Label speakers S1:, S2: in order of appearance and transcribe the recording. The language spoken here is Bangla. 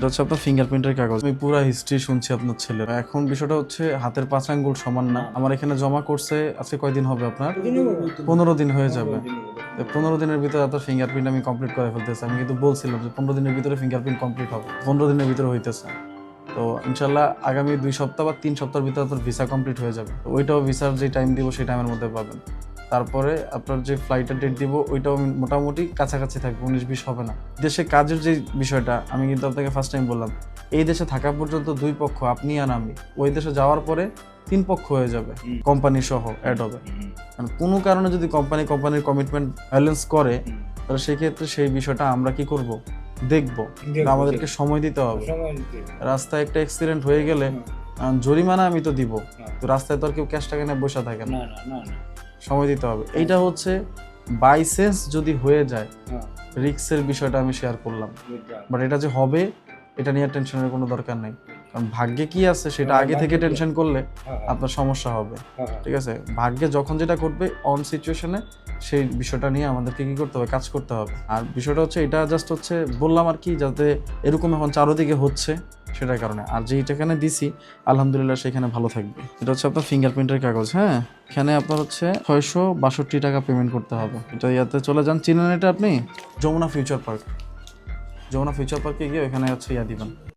S1: এটা হচ্ছে আপনার ফিঙ্গারপ্রিন্টের কাগজ। আমি পুরো হিস্ট্রি শুনছি আপনার ছেলে এখন বিষয়টা হচ্ছে হাতের পাঁচ আঙ্গুল সমান না। আমার এখানে জমা করছে, আজকে কয়দিন হবে আপনার? পনেরো দিন হয়ে যাবে। পনেরো দিনের ভিতরে আপনার ফিঙ্গারপ্রিন্ট আমি কমপ্লিট করে ফেলতেছি। আমি কিন্তু বলছিলাম যে পনেরো দিনের ভিতরে ফিঙ্গারপ্রিন্ট কমপ্লিট হবে। পনেরো দিনের ভিতরে হইতেছে। তো ইনশাল্লাহ আগামী দুই সপ্তাহ বা তিন সপ্তাহের ভিতরে আপনার ভিসা কমপ্লিট হয়ে যাবে। ওইটাও ভিসার যে টাইম দিব, সেই টাইমের মধ্যে পাবেন। তারপরে আপনার যে ফ্লাইটের ডেট দিব ওইটাও আমি মোটামুটি কাছাকাছি থাকবে উনিশ বিশ হবে না। দেশে কাজের যে বিষয়টা আমি কিন্তু আপনাকে ফার্স্ট টাইম বললাম এই দেশে থাকা পর্যন্ত দুই পক্ষ আপনি আর আমি ওই দেশে যাওয়ার পরে তিন পক্ষ হয়ে যাবে কোম্পানি সহ অ্যাড হবে। কারণ কোনো কারণে যদি কোম্পানি কোম্পানির কমিটমেন্ট ব্যালেন্স করে তাহলে সেক্ষেত্রে সেই বিষয়টা আমরা কি করব? দেখব। আমাদেরকে সময় দিতে হবে। রাস্তায় একটা অ্যাক্সিডেন্ট হয়ে গেলে জরিমানা আমি তো দিব।
S2: হ্যাঁ।
S1: তো রাস্তায় তো আর কেউ ক্যাশ টাকা নিয়ে বসে থাকে না। সময় দিতে হবে। এইটা হচ্ছে বাইসেন্স যদি হয়ে যায়
S2: হ্যাঁ,
S1: রিক্সের বিষয়টা আমি শেয়ার করলাম। বাট এটা যে হবে এটা নিয়ে টেনশনের কোনো দরকার নেই। কারণ ভাগ্যে কি আছে সেটা আগে থেকে টেনশন করলে
S2: হ্যাঁ, হ্যাঁ,
S1: আপনার সমস্যা হবে।
S2: হ্যাঁ,
S1: ঠিক আছে? ভাগ্যে যখন যেটা করবে অন সিচুয়েশনে সেই বিষয়টা নিয়ে আমাদেরকে কি করতে হবে? কাজ করতে হবে। আর বিষয়টা হচ্ছে এটা জাস্ট হচ্ছে বললাম আর কি যাতে এরকম এখন চারোদিকে হচ্ছে। সেটার কারণে। আর যেইটা এখানে দিছি, আলহামদুলিল্লাহ সেখানে ভালো থাকবে। এটা হচ্ছে আপনার ফিঙ্গারপ্রিন্টের কাগজ হ্যাঁ? এখানে আপনার হচ্ছে ছয়শো বাষট্টি টাকা পেমেন্ট করতে হবে। এটা ইয়াতে চলে যান। চিনেন এটা আপনি? Jamuna future park Jamuna future পার্কে গিয়ে ওখানে হচ্ছে ইয়া দিবেন।